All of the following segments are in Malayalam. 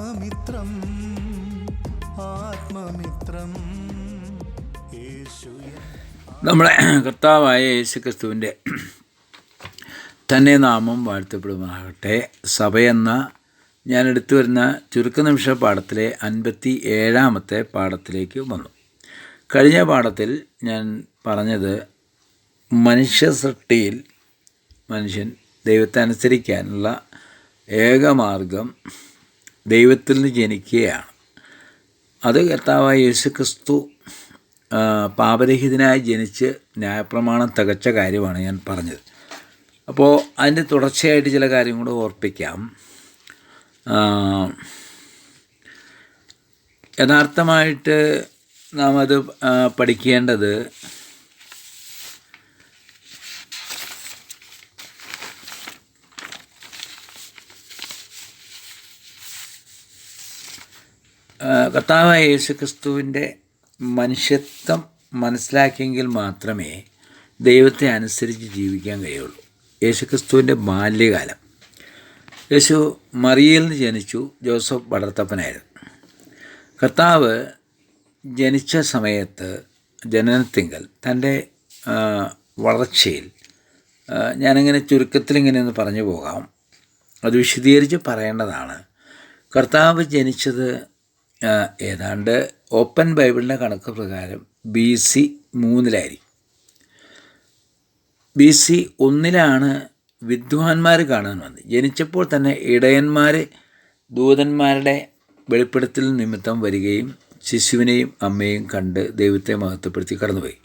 ആത്മമിത്രം ആത്മമിത്രം. നമ്മളെ കർത്താവായ യേശുക്രിസ്തുവിന്റെ തന്നെ നാമം വാഴ്ത്തപ്പെടുമാകട്ടെ സഭയെന്ന ഞാൻ എടുത്തു വരുന്ന ചുരുക്കനിമിഷ പാഠത്തിലെ അൻപത്തി ഏഴാമത്തെ പാഠത്തിലേക്ക് വന്നു. കഴിഞ്ഞ പാഠത്തിൽ ഞാൻ പറഞ്ഞത് മനുഷ്യ സൃഷ്ടിയിൽ മനുഷ്യൻ ദൈവത്തെ അനുസരിക്കാനുള്ള ഏകമാർഗം ദൈവത്തിൽ നിന്ന് ജനിക്കുകയാണ്. അത് കർത്താവായ യേശുക്രിസ്തു ക്രിസ്തു പാപരഹിതനായി ജനിച്ച് ന്യായപ്രമാണം തികച്ച കാര്യമാണ് ഞാൻ പറഞ്ഞത്. അപ്പോൾ അതിന്റെ തുടർച്ചയായിട്ട് ചില കാര്യം കൂടെ ഓർപ്പിക്കാം. യഥാർത്ഥമായിട്ട് നാം അത് പഠിക്കേണ്ടത് കർത്താവായ യേശു ക്രിസ്തുവിന്റെ മനുഷ്യത്വം മനസ്സിലാക്കിയെങ്കിൽ മാത്രമേ ദൈവത്തെ അനുസരിച്ച് ജീവിക്കാൻ കഴിയുള്ളൂ. യേശു ക്രിസ്തുവിന്റെ ബാല്യകാലം. യേശു മറിയയിൽ നിന്ന് ജനിച്ചു. ജോസഫ് വളർത്തപ്പനായിരുന്നു. കർത്താവ് ജനിച്ച സമയത്ത് ജനനത്തിങ്കൽ തന്റെ വളർച്ചയിൽ ഞാനിങ്ങനെ ചുരുക്കത്തിൽ ഇങ്ങനെ ഒന്ന് പറഞ്ഞു പോകാം. അത് വിശദീകരിച്ച് പറയേണ്ടതാണ്. കർത്താവ് ജനിച്ചത് ഏതാണ്ട് ഓപ്പൺ ബൈബിളിന്റെ കണക്ക് പ്രകാരം ബി സി മൂന്നിലായിരിക്കും. ബി സി ഒന്നിലാണ് വിദ്വാൻമാർ കാണാൻ വന്നത്. ജനിച്ചപ്പോൾ തന്നെ ഇടയന്മാർ ദൂതന്മാരുടെ വെളിപ്പെടുത്തൽ നിമിത്തം വരികയും ശിശുവിനെയും അമ്മയും കണ്ട് ദൈവത്തെ മഹത്വപ്പെടുത്തി കടന്നുപോയി.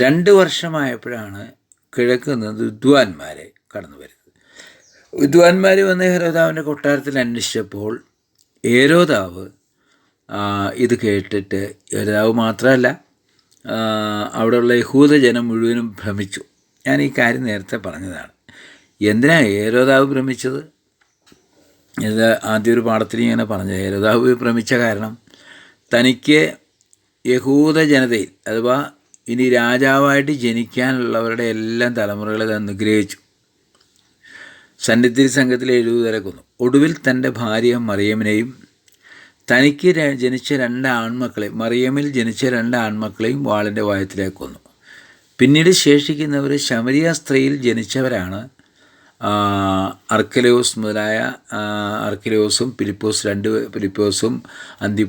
രണ്ട് വർഷമായപ്പോഴാണ് കിഴക്ക് നിന്ന് വിദ്വാൻമാരെ കടന്നു വരുന്നത്. വിദ്വാൻമാർ വന്ന് ഹെരോദാവിന്റെ കൊട്ടാരത്തിൽ അന്വേഷിച്ചപ്പോൾ ഏരോദാവ് ഇത് കേട്ടിട്ട് ഹെരോദാവ് മാത്രമല്ല അവിടെയുള്ള യഹൂദജനം മുഴുവനും ഭ്രമിച്ചു. ഞാൻ ഈ കാര്യം നേരത്തെ പറഞ്ഞതാണ്. എന്തിനാ ഏരോദാവ് ഭ്രമിച്ചത്? ഇത് ആദ്യ ഒരു പാഠത്തിൽ ഇങ്ങനെ പറഞ്ഞത് ഏരോദാവ് ഭ്രമിച്ച കാരണം തനിക്ക് യഹൂദ ജനതയിൽ അഥവാ ഇനി രാജാവായിട്ട് ജനിക്കാനുള്ളവരുടെ എല്ലാം തലമുറകളെ അനുഗ്രഹിച്ചു. സന്നിധി സംഘത്തിൽ എഴുപതുവരെ കൊന്നു. ഒടുവിൽ തന്റെ ഭാര്യ മറിയമിനെയും തനിക്ക് ജനിച്ച രണ്ട് ആൺമക്കളെ മറിയമിൽ ജനിച്ച രണ്ട് ആൺമക്കളെയും വാളിന്റെ വായത്തിലേക്ക് കൊന്നു. പിന്നീട് ശേഷിക്കുന്നവർ ശമരിയ സ്ത്രീയിൽ ജനിച്ചവരാണ്. അർക്കലോസ് മുതലായ അർക്കലോസും ഫിലിപ്പോസ് രണ്ട് ഫിലിപ്പോസും അന്തി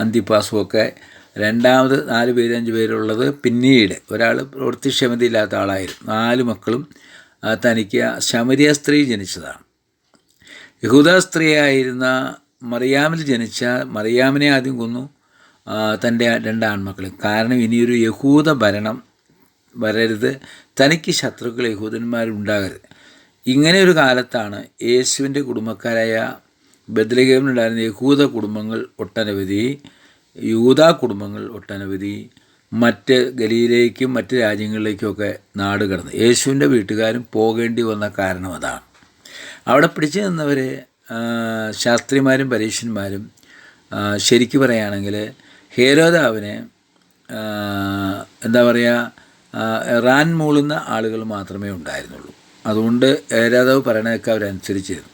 അന്തിപ്പാസും ഒക്കെ രണ്ടാമത് നാല് പേര് അഞ്ച് പേരുള്ളത് പിന്നീട് ഒരാൾ പ്രവൃത്തിക്ഷമതയില്ലാത്ത ആളായിരുന്നു. നാല് മക്കളും തനിക്ക് ശമരിയ സ്ത്രീ ജനിച്ചതാണ്. യഹൂദ സ്ത്രീയായിരുന്ന മറിയാമിൽ ജനിച്ച മറിയാമിനെ ആദ്യം കൊന്നു തന്റെ രണ്ട് ആൺമക്കളെ കാരണം ഇനിയൊരു യഹൂദ ഭരണം വരരുത്. തനിക്ക് ശത്രുക്കൾ യഹൂദന്മാരുണ്ടാകരുത്. ഇങ്ങനെ ഒരു കാലത്താണ് യേശുവിന്റെ കുടുംബക്കാരായ ബദ്ലഗേമിലുണ്ടായിരുന്ന യഹൂദ കുടുംബങ്ങൾ ഒട്ടനവധി യൂത കുടുംബങ്ങൾ ഒട്ടനവധി മറ്റ് ഗലിയിലേക്കും മറ്റ് രാജ്യങ്ങളിലേക്കുമൊക്കെ നാട് കടന്നു യേശുവിന്റെ വീട്ടുകാരും പോകേണ്ടി വന്ന കാരണം അതാണ്. അവിടെ പിടിച്ചു നിന്നവർ ശാസ്ത്രിമാരും പരീക്ഷന്മാരും ശരിക്കു പറയുകയാണെങ്കിൽ ഹേരോദാവിനെ എന്താ പറയുക റാൻ മൂളുന്ന ആളുകൾ മാത്രമേ ഉണ്ടായിരുന്നുള്ളൂ. അതുകൊണ്ട് ഏരാതാവ് പറയണതൊക്കെ അവരനുസരിച്ചിരുന്നു.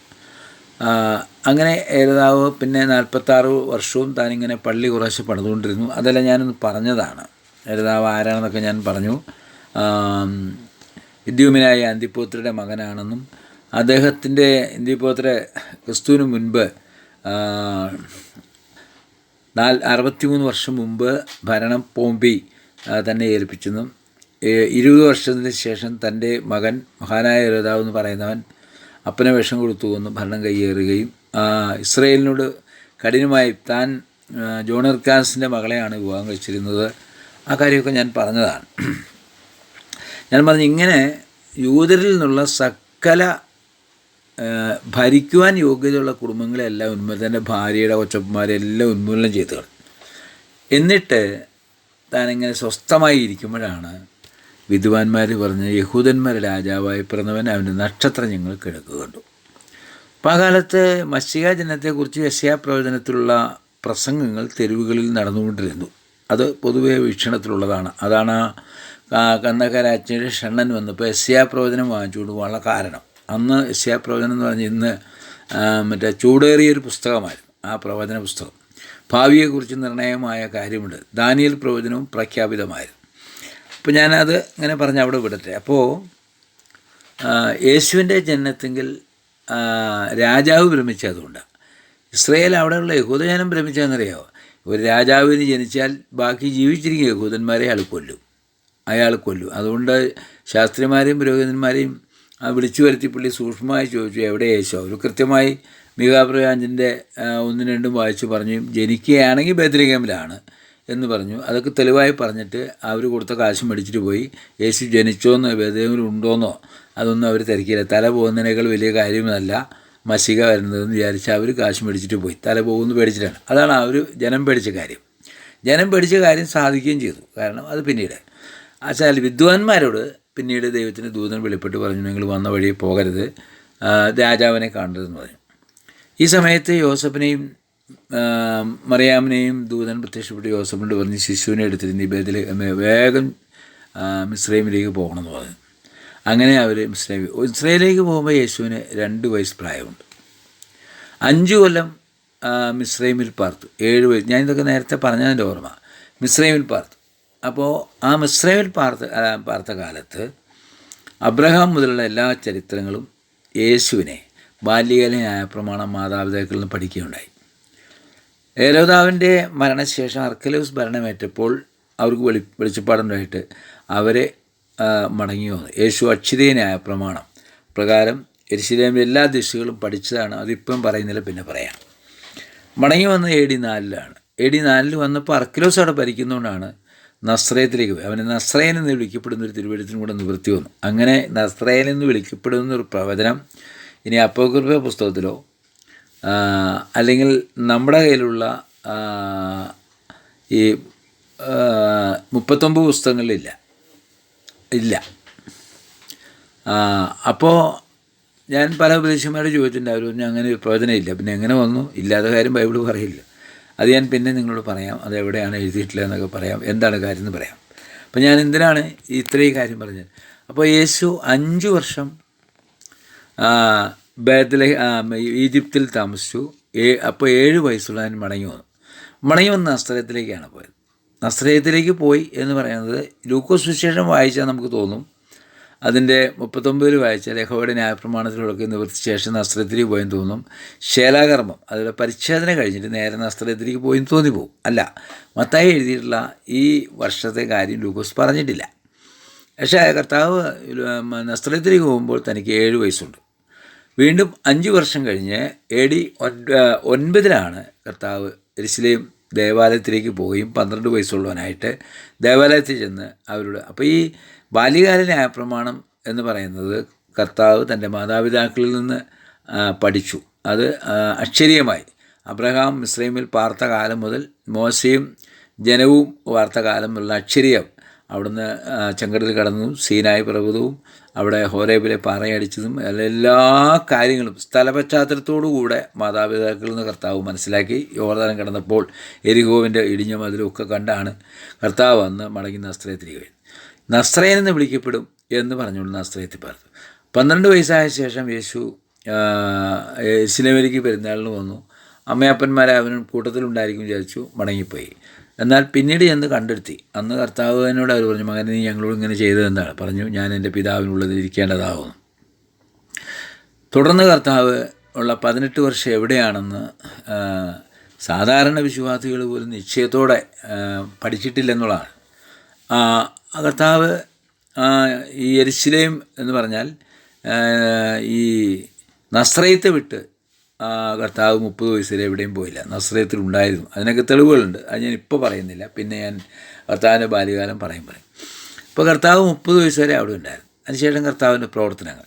അങ്ങനെ ഏരാതാവ് പിന്നെ നാൽപ്പത്താറ് വർഷവും താനിങ്ങനെ പള്ളി കുറേശ്ശെ പണിതുകൊണ്ടിരുന്നു. അതെല്ലാം ഞാനൊന്ന് പറഞ്ഞതാണ്. ഏരാതാവ് ആരാണെന്നൊക്കെ ഞാൻ പറഞ്ഞു. ഇദ്യൂമിനായ അന്തിപ്പോത്രിയുടെ മകനാണെന്നും അദ്ദേഹത്തിന്റെ ഇന്ത്യപോത്ര ക്രിസ്തുവിന് മുൻപ് നാൽ അറുപത്തിമൂന്ന് വർഷം മുമ്പ് ഭരണം പോംബി തന്നെ ഏൽപ്പിച്ചെന്നും ഇരുപത് വർഷത്തിന് ശേഷം തന്റെ മകൻ മഹാനായ രോതാവ് എന്ന് പറയുന്നവൻ അപ്പനെ വിഷം കൊടുത്തു എന്ന് ഭരണം കൈയേറുകയും ഇസ്രയേലിനോട് കഠിനമായി താൻ ജോണർ കാൻസിന്റെ മകളെയാണ് വിവാഹം കഴിച്ചിരുന്നത്. ആ കാര്യമൊക്കെ ഞാൻ പറഞ്ഞതാണ്. ഞാൻ പറഞ്ഞു ഇങ്ങനെ യൂതരിൽ നിന്നുള്ള സകല ഭരിക്കുവാൻ യോഗ്യതയുള്ള കുടുംബങ്ങളെല്ലാം ഉന്മൂലനം തന്റെ ഭാര്യയുടെ കൊച്ചപ്പന്മാരെല്ലാം ഉന്മൂലനം ചെയ്തു കളഞ്ഞു. എന്നിട്ട് താനിങ്ങനെ സ്വസ്ഥമായി ഇരിക്കുമ്പോഴാണ് വിദ്വാൻമാർ പറഞ്ഞ് യഹൂദന്മാരുടെ രാജാവായി പിറന്നവൻ അവന്റെ നക്ഷത്രം ഞങ്ങൾ കിഴക്ക് കണ്ടു. അപ്പോൾ ആ കാലത്ത് മഷിക ജനത്തെക്കുറിച്ച് യശയാ പ്രവചനത്തിലുള്ള പ്രസംഗങ്ങൾ തെരുവുകളിൽ നടന്നുകൊണ്ടിരുന്നു. അത് പൊതുവേ വീക്ഷണത്തിലുള്ളതാണ്. അതാണ് ആ കന്നകരാജ്ഞയുടെ ഷണ്ണൻ വന്നപ്പോൾ യശയാ പ്രവചനം വാങ്ങിച്ചുകൊണ്ട് പോകാനുള്ള കാരണം. അന്ന് യശയാ പ്രവചനം എന്ന് പറഞ്ഞ് ഇന്ന് മറ്റേ ചൂടേറിയൊരു പുസ്തകമായിരുന്നു ആ പ്രവചന പുസ്തകം. ഭാവിയെക്കുറിച്ച് നിർണയമായ കാര്യമുണ്ട്. ദാനിയൽ പ്രവചനവും പ്രഖ്യാപിതമായിരുന്നു. അപ്പോൾ ഞാനത് ഇങ്ങനെ പറഞ്ഞ് അവിടെ വിടട്ടെ. അപ്പോൾ യേശുവിന്റെ ജനനത്തെങ്കിൽ രാജാവ് ഭ്രമിച്ചതുകൊണ്ടാണ് ഇസ്രയേൽ അവിടെയുള്ള യഹൂദജനം ഭ്രമിച്ചതെന്നറിയാമോ ഒരു രാജാവിന് ജനിച്ചാൽ ബാക്കി ജീവിച്ചിരിക്കുന്ന യഹൂദന്മാരെ അയാൾ കൊല്ലും. അയാൾ കൊല്ലും. അതുകൊണ്ട് ശാസ്ത്രിമാരെയും പുരോഹിതന്മാരെയും വിളിച്ചു വരുത്തി പുള്ളി സൂക്ഷ്മമായി ചോദിച്ചു എവിടെ യേശോ? അവർ കൃത്യമായി മികാപ്രയാഞ്ചിന്റെ ഒന്നും രണ്ടും വായിച്ചു പറഞ്ഞു ജനിക്കുകയാണെങ്കിൽ ബദ്രികേമിലാണ് എന്ന് പറഞ്ഞു. അതൊക്കെ തെളിവായി പറഞ്ഞിട്ട് അവർ കൊടുത്ത കാശ് മേടിച്ചിട്ട് പോയി. യേശു ജനിച്ചോന്നോ ബദ്രികേമിൽ ഉണ്ടോന്നോ അതൊന്നും അവർ തിരക്കിയില്ല. തല പോകുന്നതിനേക്കാൾ വലിയ കാര്യമല്ല മസിക വരുന്നതെന്ന് വിചാരിച്ച് അവർ കാശ് മേടിച്ചിട്ട് പോയി. തല പോകുന്നു പേടിച്ചിട്ടാണ് അതാണ് അവർ ജനം പേടിച്ച കാര്യം. ജനം പേടിച്ച കാര്യം സാധിക്കുകയും ചെയ്തു. കാരണം അത് പിന്നീട്. അച്ഛാൽ വിദ്വാൻമാരോട് പിന്നീട് ദൈവത്തിന് ദൂതൻ വെളിപ്പെട്ട് പറഞ്ഞു നിങ്ങൾ വന്ന വഴി പോകരുത്. രാജാവിനെ കാണരുതെന്ന് പറഞ്ഞു. ഈ സമയത്ത് യോസഫിനെയും മറിയാമിനെയും ദൂതൻ പ്രത്യക്ഷപ്പെട്ട് യോസഫിനോട് പറഞ്ഞ് ശിശുവിനെ എടുത്തിരുന്ന് ബേദിൽ വേഗം മിസ്രൈമിലേക്ക് പോകണമെന്ന് പറഞ്ഞു. അങ്ങനെ അവർ മിസ്രൈം ഇസ്രയേലിലേക്ക് പോകുമ്പോൾ യേശുവിന് രണ്ട് വയസ്സ് പ്രായമുണ്ട്. അഞ്ചു കൊല്ലം മിസ്രൈമിൽ പാർത്തു. ഏഴ് വയസ്സ് ഞാൻ ഇതൊക്കെ നേരത്തെ പറഞ്ഞതിന്റെ ഓർമ്മ. മിസ്രൈമിൽ പാർത്തു. അപ്പോൾ ആ മിസ്രൈമിൽ പാർത്ത പാർത്ത കാലത്ത് അബ്രഹാം മുതലുള്ള എല്ലാ ചരിത്രങ്ങളും യേശുവിനെ ബാല്യകാല ന്യായപ്രമാണം മാതാപിതാക്കളിൽ നിന്ന് പഠിക്കുകയുണ്ടായി. ഏരോദാവിന്റെ മരണശേഷം അർക്കലൂസ് ഭരണമേറ്റപ്പോൾ അവർക്ക് വെളി വെളിച്ചപ്പാടുണ്ടായിട്ട് അവരെ മടങ്ങി വന്നു. യേശു അക്ഷിതേനായ ന്യായപ്രമാണം പ്രകാരം എരിശിലേമിലെ എല്ലാ ദിശകളും പഠിച്ചതാണ്. അതിപ്പം പറയുന്നില്ല പിന്നെ പറയാം. മടങ്ങി വന്ന എ ഡി നാലിലാണ്. എ ഡി നാലിൽ വന്നപ്പോൾ അർക്കിലോസ് അവിടെ ഭരിക്കുന്നതുകൊണ്ടാണ് നസ്രയത്തിലേക്ക് പോയി. അവന് നസ്രയൻ എന്ന് വിളിക്കപ്പെടുന്ന ഒരു തിരുവഴുത്തിനും കൂടെ നിവൃത്തി വന്നു. അങ്ങനെ നസ്രയൻ എന്ന് വിളിക്കപ്പെടുന്ന ഒരു പ്രവചനം ഇനി അപ്പോകൃപ പുസ്തകത്തിലോ അല്ലെങ്കിൽ നമ്മുടെ കയ്യിലുള്ള ഈ മുപ്പത്തൊമ്പത് പുസ്തകങ്ങളിലില്ല. ഇല്ല. അപ്പോൾ ഞാൻ പല ഉപദേശന്മാരുടെ ചോദിച്ചിട്ടുണ്ട് അവർ പറഞ്ഞു അങ്ങനെ പ്രവചനം ഇല്ല. പിന്നെ എങ്ങനെ വന്നു? ഇല്ലാത്ത കാര്യം ബൈബിൾ പറയില്ല. അത് ഞാൻ പിന്നെ നിങ്ങളോട് പറയാം. അത് എവിടെയാണ് എഴുതിയിട്ടില്ല എന്നൊക്കെ പറയാം. എന്താണ് കാര്യം എന്ന് പറയാം. അപ്പോൾ ഞാൻ എന്തിനാണ് ഇത്രയും കാര്യം പറഞ്ഞത്? അപ്പോൾ യേശു അഞ്ച് വർഷം ബേദല ഈജിപ്തിൽ താമസിച്ചു. ഏ അപ്പോൾ ഏഴ് വയസ്സുള്ളവൻ മടങ്ങി വന്നു. മടങ്ങി വന്ന് നസ്ത്രയത്തിലേക്കാണ് പോയത്. നസ്രയത്തിലേക്ക് പോയി എന്ന് പറയുന്നത് ലൂക്കോസ് വിശേഷം വായിച്ചാൽ നമുക്ക് തോന്നും. അതിന്റെ മുപ്പത്തൊമ്പതിൽ വായിച്ചാൽ യഹോയുടെ ന്യായപ്രമാണത്തിലൊക്കെ നിവൃത്തി ശേഷം നസ്ത്രത്തിലേക്ക് പോയെന്ന് തോന്നും. ശേലാകർമ്മം അതിലെ പരിച്ഛേദന കഴിഞ്ഞിട്ട് നേരെ നസ്ത്രത്തിലേക്ക് തോന്നി പോകും അല്ല മത്തായി എഴുതിയിട്ടുള്ള ഈ വർഷത്തെ കാര്യം ലൂക്കോസ് പറഞ്ഞിട്ടില്ല. പക്ഷേ കർത്താവ് നസ്ത്രത്തിലേക്ക് പോകുമ്പോൾ തനിക്ക് ഏഴ് വയസ്സുണ്ട്. വീണ്ടും അഞ്ച് വർഷം കഴിഞ്ഞ് എ ഡി ഒൻപതിലാണ് കർത്താവ് എരിശിലെയും ദേവാലയത്തിലേക്ക് പോവുകയും പന്ത്രണ്ട് വയസ്സുള്ളവനായിട്ട് ദേവാലയത്തിൽ ചെന്ന് അവരോട് അപ്പോൾ ഈ ബാല്യകാല ന്യായപ്രമാണം എന്ന് പറയുന്നത് കർത്താവ് തന്റെ മാതാപിതാക്കളിൽ നിന്ന് പഠിച്ചു. അത് അക്ഷരീയമായി. അബ്രഹാം മിസ്രൈമിൽ പാർത്ത കാലം മുതൽ മോശയും ജനവും വാർത്ത കാലം മുതലുള്ള അക്ഷരീയം അവിടുന്ന് ചെങ്കടൽ കടന്നതും സീനായി പർവതവും അവിടെ ഹോരേബിലെ പാറയടിച്ചതും എല്ലാ കാര്യങ്ങളും സ്ഥലപശ്ചാത്തലത്തോടുകൂടെ മാതാപിതാക്കളിൽ നിന്ന് കർത്താവ് മനസ്സിലാക്കി. യോർദാനം കടന്നപ്പോൾ എരിഗോവിന്റെ ഇടിഞ്ഞ മതിലും ഒക്കെ കണ്ടാണ് കർത്താവ് അന്ന് മടങ്ങി നസ്ത്രയെ വരുന്നത് നസ്രയൻ എന്ന് വിളിക്കപ്പെടും എന്ന് പറഞ്ഞുകൊണ്ട് നസ്രയത്തിൽ പറഞ്ഞു പന്ത്രണ്ട് വയസ്സായ ശേഷം യേശു ഇസ്ലമേലേക്ക് പെരുന്നാളിന് വന്നു. അമ്മയപ്പന്മാരെ അവനും കൂട്ടത്തിലുണ്ടായിരിക്കും വിചാരിച്ചു മടങ്ങിപ്പോയി. എന്നാൽ പിന്നീട് ചെന്ന് കണ്ടെടുത്തി അന്ന് കർത്താവിനോട് അവർ പറഞ്ഞു മകനെ നീ ഞങ്ങളോട് ഇങ്ങനെ ചെയ്തതെന്നാണ് പറഞ്ഞു ഞാൻ എന്റെ പിതാവിനുള്ളത് ഇരിക്കേണ്ടതാകുന്നു തുടർന്ന് കർത്താവ് ഉള്ള പതിനെട്ട് വർഷം എവിടെയാണെന്ന് സാധാരണ വിശ്വാസികൾ പോലും നിശ്ചയത്തോടെ പഠിച്ചിട്ടില്ലെന്നുള്ളതാണ്. കർത്താവ് ഈ എരിശിലേം എന്ന് പറഞ്ഞാൽ ഈ നസ്രയത്തെ വിട്ട് കർത്താവ് മുപ്പത് വയസ്സിൽ എവിടെയും പോയില്ല. നസ്രയത്തിൽ ഉണ്ടായിരുന്നു. അതിനൊക്കെ തെളിവുകളുണ്ട്. അത് ഞാൻ ഇപ്പോൾ പറയുന്നില്ല. പിന്നെ ഞാൻ കർത്താവിന്റെ ബാല്യകാലം പറയും പറയും. ഇപ്പോൾ കർത്താവ് മുപ്പത് വയസ്സ് വരെ അവിടെ ഉണ്ടായിരുന്നു. അതിനുശേഷം കർത്താവിന്റെ പ്രവർത്തനങ്ങൾ.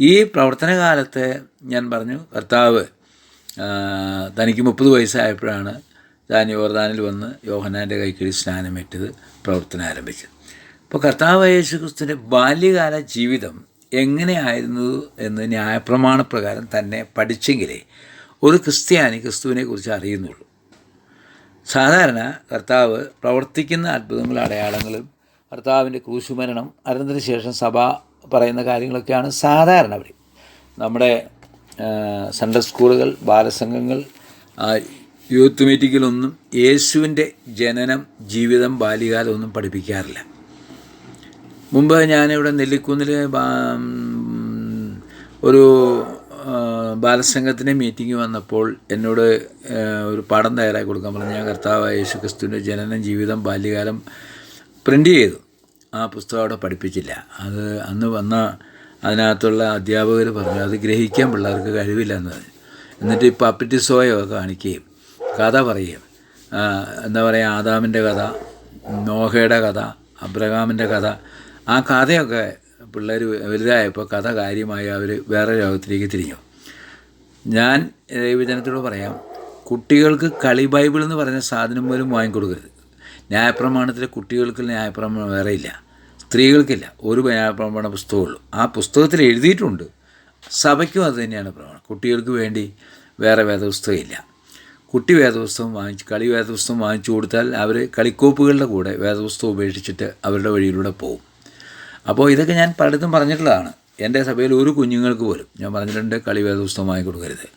ഈ പ്രവർത്തന കാലത്ത് ഞാൻ പറഞ്ഞു കർത്താവ് തനിക്ക് മുപ്പത് വയസ്സായപ്പോഴാണ് താൻ യോർദാനിൽ വന്ന് യോഹനാന്റെ കൈക്കടി സ്നാനമേറ്റത് പ്രവർത്തനം ആരംഭിച്ചത് അപ്പോൾ കർത്താവ് യേശുക്രിസ്തുവിന്റെ ബാല്യകാല ജീവിതം എങ്ങനെയായിരുന്നു എന്ന് ന്യായപ്രമാണ പ്രകാരം തന്നെ പഠിച്ചെങ്കിലേ ഒരു ക്രിസ്ത്യാനി ക്രിസ്തുവിനെക്കുറിച്ച് അറിയുന്നുള്ളൂ. സാധാരണ കർത്താവ് പ്രവർത്തിക്കുന്ന അത്ഭുതങ്ങളും അടയാളങ്ങളും കർത്താവിന്റെ ക്രൂശുമരണം അതിനു ശേഷം സഭ പറയുന്ന കാര്യങ്ങളൊക്കെയാണ് സാധാരണ അവർ നമ്മുടെ സെൻട്രൽ സ്കൂളുകൾ ബാലസംഘങ്ങൾ യൂത്ത് മീറ്റിങ്ങിലൊന്നും യേശുവിന്റെ ജനനം ജീവിതം ബാല്യകാലം ഒന്നും പഠിപ്പിക്കാറില്ല. മുമ്പ് ഞാനിവിടെ നെല്ലിക്കുന്നിൽ ഒരു ബാലസംഘത്തിന്റെ മീറ്റിംഗ് വന്നപ്പോൾ എന്നോട് ഒരു പാഠം തയ്യാറാക്കി കൊടുക്കാൻ പറഞ്ഞു. ഞാൻ കർത്താവ് യേശു ക്രിസ്തുവിന്റെ ജനനം ജീവിതം ബാല്യകാലം പ്രിന്റ് ചെയ്തു. ആ പുസ്തകം അവിടെ പഠിപ്പിച്ചില്ല. അത് അന്ന് വന്ന അതിനകത്തുള്ള അധ്യാപകർ പറഞ്ഞു അത് ഗ്രഹിക്കാൻ പിള്ളേർക്ക് കഴിവില്ല എന്നത് എന്നിട്ട് ഈ പപ്പിറ്റി സോയോ കാണിക്കുകയും കഥ പറയുകയും എന്താ പറയുക ആദാമിന്റെ കഥ നോഹയുടെ കഥ അബ്രഹാമിന്റെ കഥ ആ കഥയൊക്കെ പിള്ളേർ വലുതായപ്പോൾ കഥ കാര്യമായി അവർ വേറെ ലോകത്തിലേക്ക് തിരിഞ്ഞു. ഞാൻ ദൈവജനത്തോട് പറയാം കുട്ടികൾക്ക് കളി ബൈബിൾ എന്ന് പറയുന്ന സാധനം പോലും വാങ്ങിക്കൊടുക്കരുത്. ന്യായപ്രമാണത്തിലെ കുട്ടികൾക്ക് ന്യായപ്രമാണം വേറെ ഇല്ല. സ്ത്രീകൾക്കില്ല. ഒരു ന്യായപ്രമാണ പുസ്തകമുള്ളൂ ആ പുസ്തകത്തിൽ എഴുതിയിട്ടുണ്ട്. സഭയ്ക്കും അത് തന്നെയാണ് പ്രമാണം. കുട്ടികൾക്ക് വേണ്ടി വേറെ വേദപുസ്തകം ഇല്ല കുട്ടി വേദപുസ്തകം വാങ്ങിച്ച് കളി വേദപുസ്തകം വാങ്ങിച്ചു കൊടുത്താൽ അവർ കളിക്കോപ്പുകളുടെ കൂടെ വേദപുസ്തകം ഉപേക്ഷിച്ചിട്ട് അവരുടെ വഴിയിലൂടെ പോകും. അപ്പോൾ ഇതൊക്കെ ഞാൻ പലയിടത്തും പറഞ്ഞിട്ടുള്ളതാണ്. എന്റെ സഭയിൽ ഒരു കുഞ്ഞുങ്ങൾക്ക് പോലും ഞാൻ പറഞ്ഞിട്ടുണ്ട് കളി വേദപുസ്തകം വാങ്ങി കൊടുക്കരുത്.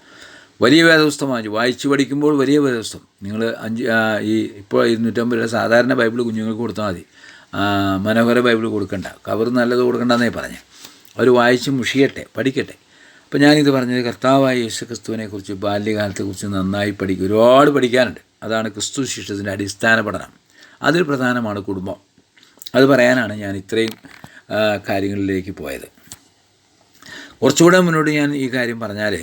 വലിയ വേദപുസ്തകം വാങ്ങിച്ചു വായിച്ചു പഠിക്കുമ്പോൾ വലിയ വേദപുസ്തകം. നിങ്ങൾ അഞ്ച് ഈ ഇപ്പോൾ ഇരുന്നൂറ്റമ്പത് രൂപ സാധാരണ ബൈബിൾ കുഞ്ഞുങ്ങൾക്ക് കൊടുത്താൽ മതി. മനോഹര ബൈബിൾ കൊടുക്കണ്ട. കവർ നല്ലത് കൊടുക്കണ്ടെന്നേ പറഞ്ഞു. അവർ വായിച്ച് മുഷിയട്ടെ പഠിക്കട്ടെ. അപ്പോൾ ഞാനിത് പറഞ്ഞത് കർത്താവായ യേശു ക്രിസ്തുവിനെക്കുറിച്ച് ബാല്യകാലത്തെക്കുറിച്ച് നന്നായി പഠിക്കും ഒരുപാട് പഠിക്കാനുണ്ട്. അതാണ് ക്രിസ്തു ശിഷ്യത്തിന്റെ അടിസ്ഥാന പഠനം. അതിൽ പ്രധാനമാണ് കുടുംബം. അത് പറയാനാണ് ഞാൻ ഇത്രയും കാര്യങ്ങളിലേക്ക് പോയത്. കുറച്ചുകൂടെ മുന്നോട്ട് ഞാൻ ഈ കാര്യം പറഞ്ഞാൽ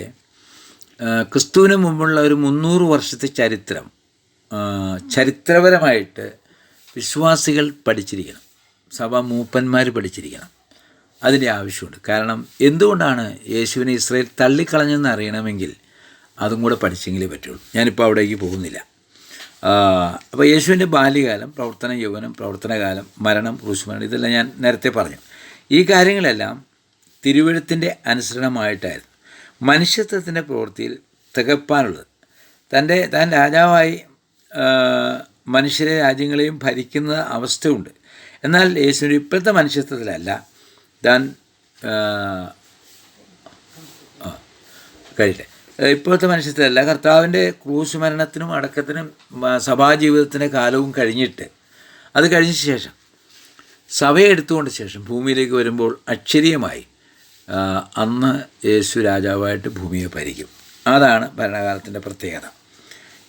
ക്രിസ്തുവിന് മുമ്പുള്ള ഒരു മുന്നൂറ് വർഷത്തെ ചരിത്രം ചരിത്രപരമായിട്ട് വിശ്വാസികൾ പഠിച്ചിരിക്കണം. സഭ മൂപ്പന്മാർ പഠിച്ചിരിക്കണം. അതിന്റെ ആവശ്യമുണ്ട്. കാരണം എന്തുകൊണ്ടാണ് യേശുവിനെ ഇസ്രയേൽ തള്ളിക്കളഞ്ഞെന്ന് അറിയണമെങ്കിൽ അതും കൂടെ പഠിച്ചെങ്കിലേ പറ്റുള്ളൂ. ഞാനിപ്പോൾ അവിടേക്ക് പോകുന്നില്ല. അപ്പോൾ യേശുവിന്റെ ബാല്യകാലം പ്രവർത്തന യൗവനം പ്രവർത്തനകാലം മരണം ക്രൂശുമരണം ഇതെല്ലാം ഞാൻ നേരത്തെ പറഞ്ഞു. ഈ കാര്യങ്ങളെല്ലാം തിരുവഴുത്തിന്റെ അനുസരണമായിട്ടായിരുന്നു. മനുഷ്യത്വത്തിന്റെ പ്രവൃത്തിയിൽ തികപ്പാനുള്ളത്. തന്റെ താൻ രാജാവായി മനുഷ്യരെ രാജ്യങ്ങളെയും ഭരിക്കുന്ന അവസ്ഥയുണ്ട്. എന്നാൽ യേശുവിന്റെ ഇപ്പോഴത്തെ മനുഷ്യത്വത്തിലല്ല താൻ കഴിയട്ടെ ഇപ്പോഴത്തെ മനുഷ്യത്തിലല്ല കർത്താവിന്റെ ക്രൂശ് മരണത്തിനും അടക്കത്തിനും സഭാജീവിതത്തിന്റെ കാലവും കഴിഞ്ഞിട്ട് അത് കഴിഞ്ഞ ശേഷം സഭയെ എടുത്തുകൊണ്ട് ശേഷം ഭൂമിയിലേക്ക് വരുമ്പോൾ അക്ഷരീയമായി അന്ന് യേശു രാജാവായിട്ട് ഭൂമിയെ ഭരിക്കും. അതാണ് ഭരണകാലത്തിന്റെ പ്രത്യേകത.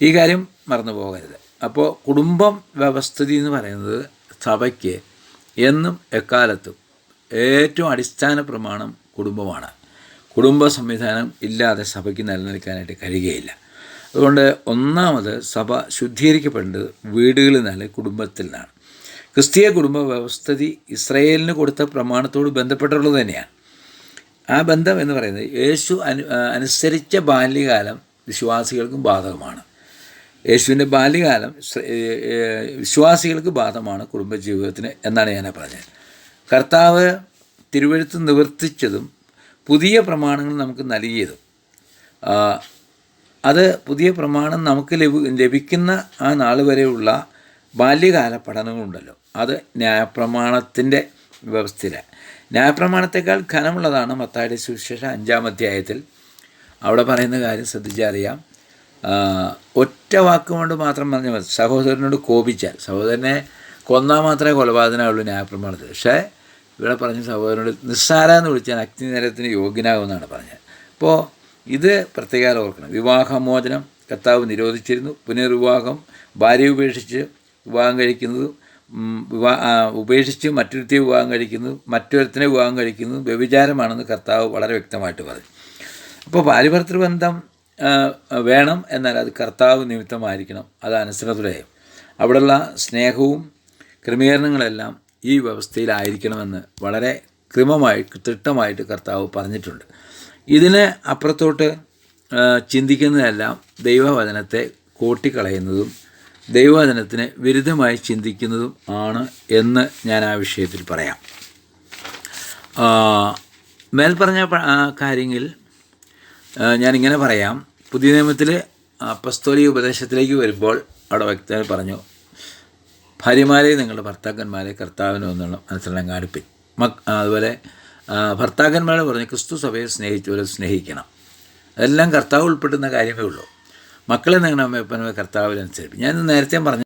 ഈ കാര്യം മറന്നു പോകരുത്. അപ്പോൾ കുടുംബം വ്യവസ്ഥിതി എന്ന് പറയുന്നത് സഭയ്ക്ക് എന്നും എക്കാലത്തും ഏറ്റവും അടിസ്ഥാന പ്രമാണം കുടുംബമാണ്. കുടുംബ സംവിധാനം ഇല്ലാതെ സഭയ്ക്ക് നിലനിൽക്കാനായിട്ട് കഴിയുകയില്ല. അതുകൊണ്ട് ഒന്നാമത് സഭ ശുദ്ധീകരിക്കപ്പെടേണ്ടത് വീടുകളിൽ നിന്നല്ല കുടുംബത്തിൽ നിന്നാണ്. ക്രിസ്തീയ കുടുംബ വ്യവസ്ഥിതി ഇസ്രയേലിന് കൊടുത്ത പ്രമാണത്തോട് ബന്ധപ്പെട്ടുള്ളത് തന്നെയാണ്. ആ ബന്ധം എന്ന് പറയുന്നത് യേശു അനു അനുസരിച്ച ബാല്യകാലം വിശ്വാസികൾക്കും ബാധകമാണ്. യേശുവിന്റെ ബാല്യകാലം വിശ്വാസികൾക്ക് ബാധമാണ് കുടുംബജീവിതത്തിന് എന്നാണ് ഞാൻ പറഞ്ഞത്. കർത്താവ് തിരുവഴുത്ത് നിവർത്തിച്ചതും പുതിയ പ്രമാണങ്ങൾ നമുക്ക് നൽകിയതും. അത് പുതിയ പ്രമാണം നമുക്ക് ലഭി ലഭിക്കുന്ന ആ നാൾ വരെയുള്ള ബാല്യകാല പഠനങ്ങളുണ്ടല്ലോ. അത് ന്യായപ്രമാണത്തിന്റെ വ്യവസ്ഥയിലാണ് ന്യായപ്രമാണത്തെക്കാൾ ഖനമുള്ളതാണ് മത്തായുടെ സുവിശേഷ അഞ്ചാം അധ്യായത്തിൽ. അവിടെ പറയുന്ന കാര്യം ശ്രദ്ധിച്ചറിയാം ഒറ്റ വാക്കുകൊണ്ട് മാത്രം പറഞ്ഞാൽ മതി. സഹോദരനോട് കോപിച്ചാൽ. സഹോദരനെ കൊന്നാൽ മാത്രമേ കൊലപാതകമുള്ളൂ ന്യായപ്രമാണത്തിൽ. പക്ഷേ ഇവിടെ പറഞ്ഞ സഹോദരനോട് നിസ്സാര എന്ന് വിളിച്ചാൽ അഗ്നിനരത്തിന് യോഗ്യനാകുമെന്നാണ് പറഞ്ഞത്. അപ്പോൾ ഇത് പ്രത്യേകം ഓർക്കണം. വിവാഹമോചനം കർത്താവ് നിരോധിച്ചിരുന്നു. പുനർവിവാഹം ഭാര്യ ഉപേക്ഷിച്ച് വിവാഹം കഴിക്കുന്നത് വിവാ ഉപേക്ഷിച്ച് മറ്റൊരുത്തെ വിവാഹം കഴിക്കുന്നു. മറ്റൊരുത്തിനെ വിവാഹം കഴിക്കുന്നു. വ്യഭിചാരമാണെന്ന് കർത്താവ് വളരെ വ്യക്തമായിട്ട് പറഞ്ഞു. അപ്പോൾ ഭാര്യഭർത്തൃ ബന്ധം വേണം എന്നാൽ അത് കർത്താവ് നിമിത്തമായിരിക്കണം. അത് അനുസരണത്തോടെ അവിടെയുള്ള സ്നേഹവും ക്രമീകരണങ്ങളെല്ലാം ഈ വ്യവസ്ഥയിലായിരിക്കണമെന്ന് വളരെ ക്രമമായി തിട്ടമായിട്ട് കർത്താവ് പറഞ്ഞിട്ടുണ്ട്. ഇതിന് അപ്പുറത്തോട്ട് ചിന്തിക്കുന്നതെല്ലാം ദൈവവചനത്തെ കൂട്ടിക്കളയുന്നതും ദൈവവചനത്തിന് വിരുദ്ധമായി ചിന്തിക്കുന്നതും ആണ് എന്ന് ഞാൻ ആ വിഷയത്തിൽ പറയാം. മേൽപ്പറഞ്ഞ കാര്യങ്ങൾ ഞാനിങ്ങനെ പറയാം. പുതിയ നിയമത്തിൽ അപ്പസ്തോലിക ഉപദേശത്തിലേക്ക് വരുമ്പോൾ അവിടെ വ്യക്തമായി പറഞ്ഞു ഭാര്യമാരെ നിങ്ങളുടെ ഭർത്താക്കന്മാരെ കർത്താവിന് ഒന്നുള്ള അനുസരണം കാണിപ്പിൻ. മക് അതുപോലെ ഭർത്താക്കന്മാരെ പറഞ്ഞ് ക്രിസ്തു സഭയെ സ്നേഹിച്ചവരെ സ്നേഹിക്കണം. അതെല്ലാം കർത്താവ് ഉൾപ്പെടുന്ന കാര്യമേ ഉള്ളൂ. മക്കളെ നിങ്ങളുടെ അമ്മയപ്പനെ കർത്താവിനനുസരിപ്പിക്കും ഞാൻ നേരത്തെ പറഞ്ഞ